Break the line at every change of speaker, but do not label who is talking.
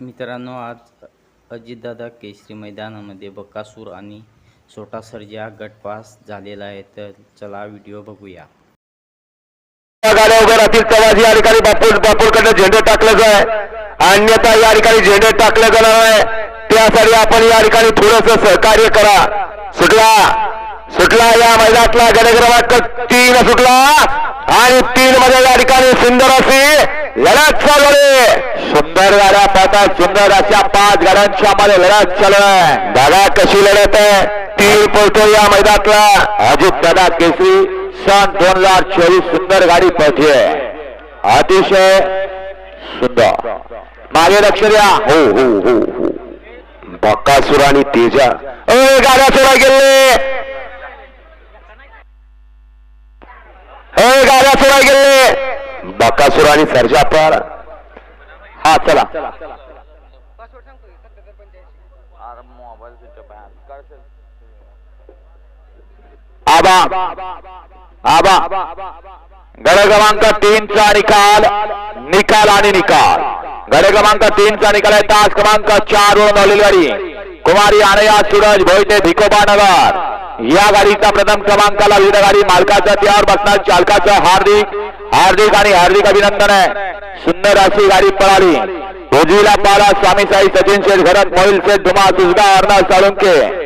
मित्रांनो आज अजितदादा केसरी मैदानामध्ये बकासूर आणि सोटा सर्जा गटपास झालेला आहे. तर चला व्हिडिओ बघूया.
गाड्या उभ्या राहतील. तेव्हा या ठिकाणी बापूर बापूरकडनं झेंडे टाकलं जाय. अन्यथा या ठिकाणी झेंडे टाकले जाणार आहे. त्यासाठी आपण या ठिकाणी थोडस सहकार्य करा. सुटला. सुटला या मैदानातला गडे क्रमांक तीन सुटला. आणि तीन मध्ये या ठिकाणी सुंदर अशी लढत चालू सुंदर गाड्या पाहतात सुंदर अशा पाच गाड्यांच्या आम्हाला लढत चालू आहे. दादा कशी लढत आहे? तीळ पळतो या मैदानातला. अजित दादा केसरी सन दोन हजार चोवीस सुंदर गाडी पळते अतिशय सुंदर. मागे लक्ष द्या. हो हो हो हो. बक्कासुर आणि तेजा. अय गाड्या चोरा गेले अय गाड्या चोरा गेले बक्कासुर आणि सर्जा हा चला. आबा. आबा. गड क्रमांक तीनचा निकाल निकाल आणि निकाल. गड क्रमांक तीनचा निकाल आहे. तास क्रमांक चार वर धावलेली गाडी. कुमारी आनया सूरज भोईते भिकोबा नगर. या गाडीचा प्रथम क्रमांकाला विविध गाडी मालकाचा त्यावर बसणार चालकाचं हार्दिक हार्दिक आणि हार्दिक अभिनंदन आहे. सुंदर अशी गाडी पळाली. उजवीला पाला स्वामी साई सचिन शेठ घरत मोहिल शेठ धुमा सुजगा अर्णव साळुंके.